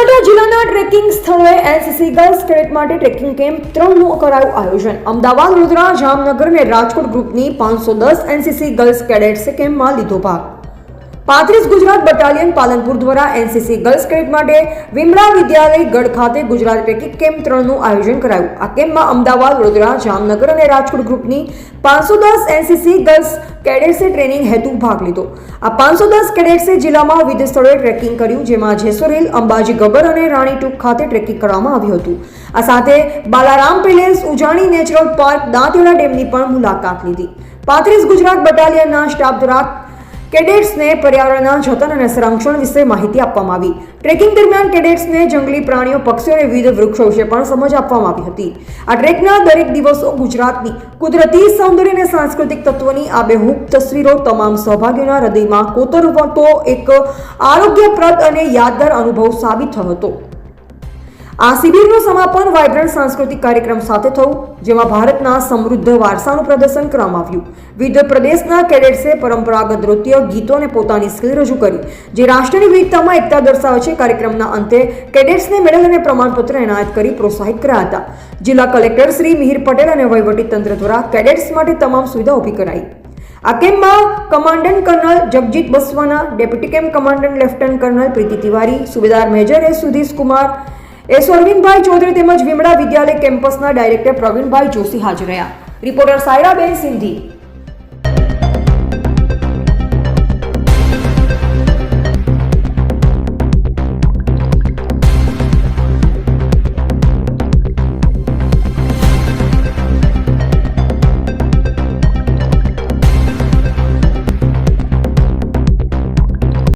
બનાસકાંઠા જિલ્લાના ટ્રેકિંગ સ્થળોએ NCC girls cadet માટે ટ્રેકિંગ કેમ્પ ત્રણનું કરાયું આયોજન. અમદાવાદ, વડોદરા, જામનગર અને રાજકોટ ગ્રુપની પાંચસો દસ એનસીસી ગર્લ્સ કેડેટ્સે કેમ્પમાં લીધો ભાગ. પાંત્રીસ ગુજરાત બટાલિયન પાલનપુર દ્વારા એનસીસી ગર્લ્સ કેડેટ માટે વિમળા વિદ્યાલય ગઢ ખાતે ગુજરાત ટ્રેકિંગ કેમ્પ ત્રણનું આયોજન કરાયું? આ કેમ્પમાં અમદાવાદ, વડોદરા, જામનગર અને રાજકોટ ગ્રુપની પાંચસો દસ એનસીસી ગર્લ્સ કેડેટ્સે ટ્રેનિંગ હેતુ ભાગ લીધો. આ પાંચસો દસ કેડેટ્સે જિલ્લામાં વિવિધ સ્થળોએ ટ્રેકિંગ કર્યું, જેમાં જેસોર હિલ, અંબાજી ગબર અને રાણીટૂક ખાતે ટ્રેકિંગ કરવામાં આવ્યું હતું. આ સાથે બાલારામ પેલેસ, ઉજાણી નેચરલ પાર્ક દાંતેડા ડેમની પણ મુલાકાત લીધી. પાંત્રીસ ગુજરાત બટાલિયનના સ્ટાફ દ્વારા કેડેટ્સને પર્યાવરણના જતન અને સંરક્ષણ વિશે માહિતી આપવામાં આવી. ટ્રેકિંગ દરમિયાન કેડેટ્સને જંગલી પ્રાણીઓ, પક્ષીઓ અને વિવિધ વૃક્ષો વિશે પણ સમજ આપવામાં આવી હતી. આ ટ્રેકના દરેક દિવસો ગુજરાતની કુદરતી સૌંદર્ય અને સાંસ્કૃતિક તત્વોની આબેહૂબ તસવીરો તમામ સહભાગીઓના હૃદયમાં કોતરવતો એક આરોગ્યપ્રદ અને યાદગાર અનુભવ સાબિત થયો હતો. આ શિબિરનું સમાપન વાઇબ્રન્ટ સાંસ્કૃતિક કાર્યક્રમ સાથે થયું, જેમાં ભારતના સમૃદ્ધ વારસાનું પ્રદર્શન કરવામાં આવ્યું. વિવિધ પ્રદેશના કેડેટ્સે પરંપરાગત નૃત્ય ગીતોને પોતાની સ્કિલ રજૂ કરી, જે રાષ્ટ્રની વિવિધતામાં એકતા દર્શાવે છે. કાર્યક્રમના અંતે કેડેટ્સને મેડલ અને પ્રમાણપત્ર એનાયત કરી પ્રોત્સાહિત કર્યા હતા. જિલ્લા કલેક્ટર શ્રી મિહિર પટેલ અને વહીવટી તંત્ર દ્વારા કેડેટ્સ માટે તમામ સુવિધા ઊભી કરાઈ. આ કેમ્પમાં commandant colonel Jagjit Baswana, deputy camp commandant lieutenant colonel Preeti Tiwari, Subedar major S Sudhish Kumar S Arvindbhai Chaudhary તેમજ વિમળા વિદ્યાલય કેમ્પસના ડાયરેક્ટર પ્રવીણભાઈ જોશી હાજર રહ્યા. રિપોર્ટર સાયરાબેન સિંધી